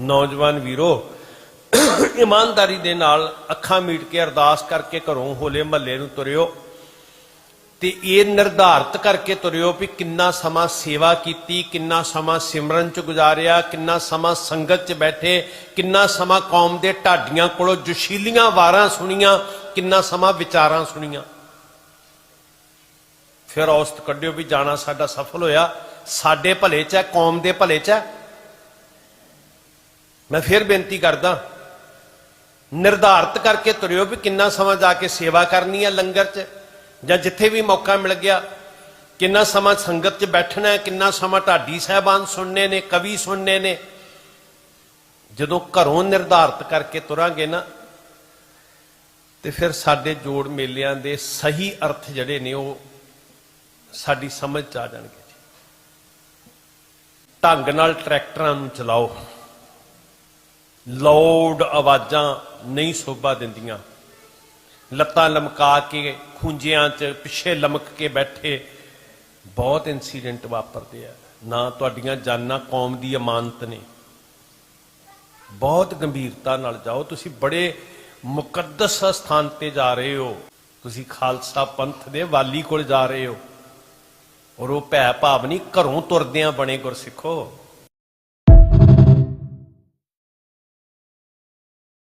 ਨੌਜਵਾਨ ਵੀਰੋ, ਇਮਾਨਦਾਰੀ ਦੇ ਨਾਲ ਅੱਖਾਂ ਮੀਟ ਕੇ ਅਰਦਾਸ ਕਰਕੇ ਘਰੋਂ ਹੋਲੇ ਮਹੱਲੇ ਨੂੰ ਤੁਰਿਓ ਤੇ ਇਹ ਨਿਰਧਾਰਤ ਕਰਕੇ ਤੁਰਿਓ ਵੀ ਕਿੰਨਾ ਸਮਾਂ ਸੇਵਾ ਕੀਤੀ, ਕਿੰਨਾ ਸਮਾਂ ਸਿਮਰਨ ਚ ਗੁਜ਼ਾਰਿਆ, ਕਿੰਨਾ ਸਮਾਂ ਸੰਗਤ ਚ ਬੈਠੇ, ਕਿੰਨਾ ਸਮਾਂ ਕੌਮ ਦੇ ਢਾਡੀਆਂ ਕੋਲੋਂ ਜੋਸ਼ੀਲੀਆਂ ਵਾਰਾਂ ਸੁਣੀਆਂ, ਕਿੰਨਾ ਸਮਾਂ ਵਿਚਾਰਾਂ ਸੁਣੀਆਂ। ਫਿਰ ਔਸਤ ਕੱਢਿਓ ਵੀ ਜਾਣਾ ਸਾਡਾ ਸਫਲ ਹੋਇਆ, ਸਾਡੇ ਭਲੇ ਚ ਹੈ, ਕੌਮ ਦੇ ਭਲੇ ਚ ਹੈ। ਮੈਂ ਫਿਰ ਬੇਨਤੀ ਕਰਦਾ, ਨਿਰਧਾਰਤ ਕਰਕੇ ਤੁਰਿਓ ਵੀ ਕਿੰਨਾ ਸਮਾਂ ਜਾ ਕੇ ਸੇਵਾ ਕਰਨੀ ਹੈ ਲੰਗਰ 'ਚ, ਜਾਂ ਜਿੱਥੇ ਵੀ ਮੌਕਾ ਮਿਲ ਗਿਆ, ਕਿੰਨਾ ਸਮਾਂ ਸੰਗਤ 'ਚ ਬੈਠਣਾ ਹੈ, ਕਿੰਨਾ ਸਮਾਂ ਢਾਡੀ ਸਾਹਿਬਾਨ ਸੁਣਨੇ ਨੇ, ਕਵੀ ਸੁਣਨੇ ਨੇ। ਜਦੋਂ ਘਰੋਂ ਨਿਰਧਾਰਤ ਕਰਕੇ ਤੁਰਾਂਗੇ ਨਾ, ਤੇ ਫਿਰ ਸਾਡੇ ਜੋੜ ਮੇਲਿਆਂ ਦੇ ਸਹੀ ਅਰਥ ਜਿਹੜੇ ਨੇ ਉਹ ਸਾਡੀ ਸਮਝ ਚ ਆ ਜਾਣਗੇ ਜੀ। ਢੰਗ ਨਾਲ ਟਰੈਕਟਰਾਂ ਨੂੰ ਚਲਾਓ। ਲਾਊਡ ਆਵਾਜ਼ਾਂ ਨਹੀਂ ਸੋਭਾ ਦਿੰਦੀਆਂ। ਲੱਤਾਂ ਲਮਕਾ ਕੇ, ਖੁੰਝਿਆਂ 'ਚ ਪਿੱਛੇ ਲਮਕ ਕੇ ਬੈਠੇ ਬਹੁਤ ਇਨਸੀਡੈਂਟ ਵਾਪਰਦੇ ਆ। ਨਾ ਤੁਹਾਡੀਆਂ ਜਾਨਾਂ ਕੌਮ ਦੀ ਅਮਾਨਤ ਨੇ। ਬਹੁਤ ਗੰਭੀਰਤਾ ਨਾਲ ਜਾਓ। ਤੁਸੀਂ ਬੜੇ ਮੁਕੱਦਸ ਸਥਾਨ ਤੇ ਜਾ ਰਹੇ ਹੋ। ਤੁਸੀਂ ਖਾਲਸਾ ਪੰਥ ਦੇ ਵਾਲੀ ਕੋਲ ਜਾ ਰਹੇ ਹੋ। ਔਰ ਉਹ ਭੈ ਭਾਵ ਨਹੀਂ, ਘਰੋਂ ਤੁਰਦਿਆਂ ਬਣੇ ਗੁਰਸਿੱਖੋ।